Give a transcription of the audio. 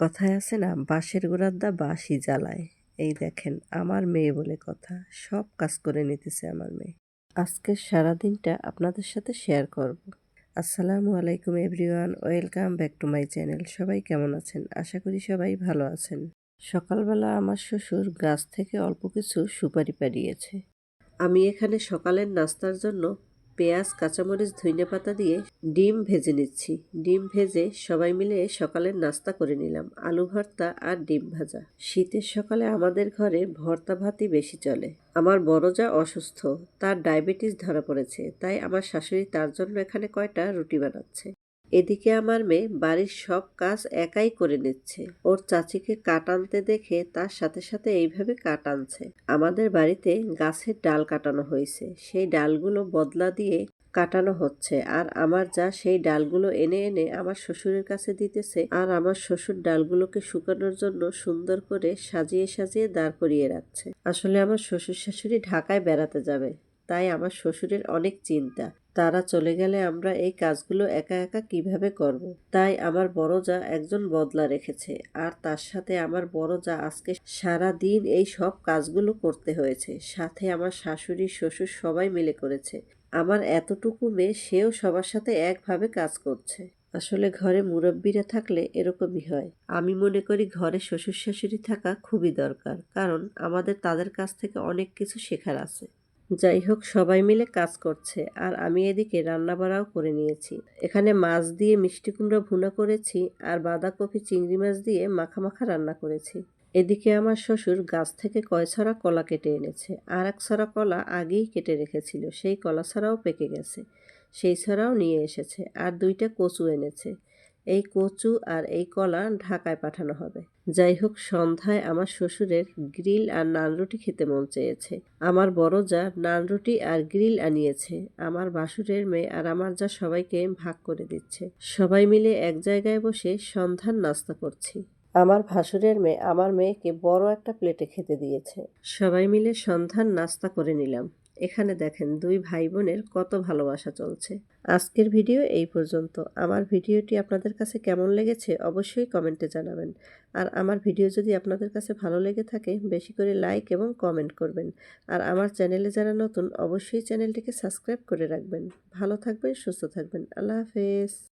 কথায় আছে না, বাঁশের গোড়ার দা বাঁশই জ্বালায়। এই দেখেন, আমার মেয়ে বলে কথা, সব কাজ করে নিতেছে আমার মেয়ে। আজকের সারাদিনটা আপনাদের সাথে শেয়ার করব। আসসালামু আলাইকুম everyone welcome back to my channel সবাই কেমন আছেন? আশা করি সবাই ভালো আছেন। সকালবেলা আমার শ্বশুর গাছ থেকে অল্প কিছু সুপারি পাড়িয়েছে। আমি এখানে সকালের নাস্তার জন্য পেঁয়াজ, কাঁচামরিচ ধইনে পাতা দিয়ে ডিম ভেজে নিচ্ছি। ডিম ভেজে সবাই মিলে সকালের নাস্তা করে নিলাম, আলু ভর্তা আর ডিম ভাজা। শীতের সকালে আমাদের ঘরে ভর্তা ভাতই বেশি চলে। আমার বড় যা অসুস্থ, তার ডায়াবেটিস ধরা পড়েছে, তাই আমার শাশুড়ি তার জন্য এখানে কয়টা রুটি বানাচ্ছে। এদিকে আমার মেয়ে বাড়ির সব কাজ একাই করে নিচ্ছে। ওর চাচিকে কাট আনতে দেখে তার সাথে সাথে এইভাবে কাট আনছে। আমাদের বাড়িতে গাছের ডাল কাটানো হয়েছে। সেই ডালগুলো বদলা দিয়ে কাটানো হচ্ছে। আর আমার যা সেই ডালগুলো এনে এনে আমার শ্বশুরের কাছে দিতেছে আর আমার শ্বশুর ডালগুলোকে শুকানোর জন্য সুন্দর করে সাজিয়ে সাজিয়ে দাঁড় করিয়ে রাখছে। আসলে আমার শ্বশুর শাশুড়ি ঢাকায় বেড়াতে যাবে। তাই আমার শ্বশুরের অনেক চিন্তা। তারা চলে গেলে আমরা এই কাজগুলো একা একা কীভাবে করব। তাই আমার বড় যা একজন বদলা রেখেছে, আর তার সাথে আমার বড় যা আজকে সারা দিন এই সব কাজগুলো করতে হয়েছে, সাথে আমার শাশুড়ি, শ্বশুর সবাই মিলে করেছে। আমার এতটুকু মেয়ে, সেও সবার সাথে একভাবে কাজ করছে। আসলে ঘরে মুরব্বীরা থাকলে এরকমই হয়। আমি মনে করি ঘরে শ্বশুর শাশুড়ি থাকা খুবই দরকার, কারণ আমাদের তাদের কাছ থেকে অনেক কিছু শেখার আছে। যাই হোক সবাই মিলে কাজ করছে আর আমি এদিকে রান্নাবাড়াও করে নিয়েছি। এখানে মাছ দিয়ে মিষ্টি কুমড়া ভুনা করেছি আর বাঁধাকপি, চিংড়ি মাছ দিয়ে মাখা মাখা রান্না করেছি। এদিকে আমার শ্বশুর গাছ থেকে কয় ছড়া কলা কেটে এনেছে আর এক ছড়া কলা আগেই কেটে রেখেছিল, সেই কলা ছাড়াও পেকে গেছে, সেই ছড়াও নিয়ে এসেছে আর দুইটা কচু এনেছে। এই কচু আর এই কলা ঢাকায় পাঠানো হবে। যাই হোক সন্ধ্যায় আমার শ্বশুরের গ্রিল আর নান রুটি খেতে মন চেয়েছে। আমার বড় যা নান রুটি আর গ্রিল আনিয়েছে, আমার বাসুরের মেয়ে আর আমার যা সবাইকে ভাগ করে দিচ্ছে। সবাই মিলে এক জায়গায় বসে সন্ধ্যার নাস্তা করছি। আমার ভাসুরের মেয়ে, আমার মেয়েকে বড় একটা প্লেটে খেতে দিয়েছে। সবাই মিলে সন্ধান নাস্তা করে নিলাম। এখানে দেখেন দুই ভাই বোনের কত ভালোবাসা চলছে। আজকের ভিডিও এই পর্যন্ত। আমার ভিডিওটি আপনাদের কাছে কেমন লেগেছে অবশ্যই কমেন্টে জানাবেন। আর আমার ভিডিও যদি আপনাদের কাছে ভালো লেগে থাকে, বেশি করে লাইক এবং কমেন্ট করবেন। আর আমার চ্যানেলে যারা নতুন, অবশ্যই চ্যানেলটিকে সাবস্ক্রাইব করে রাখবেন। ভালো থাকবেন, সুস্থ থাকবেন। আল্লাহ হাফেজ।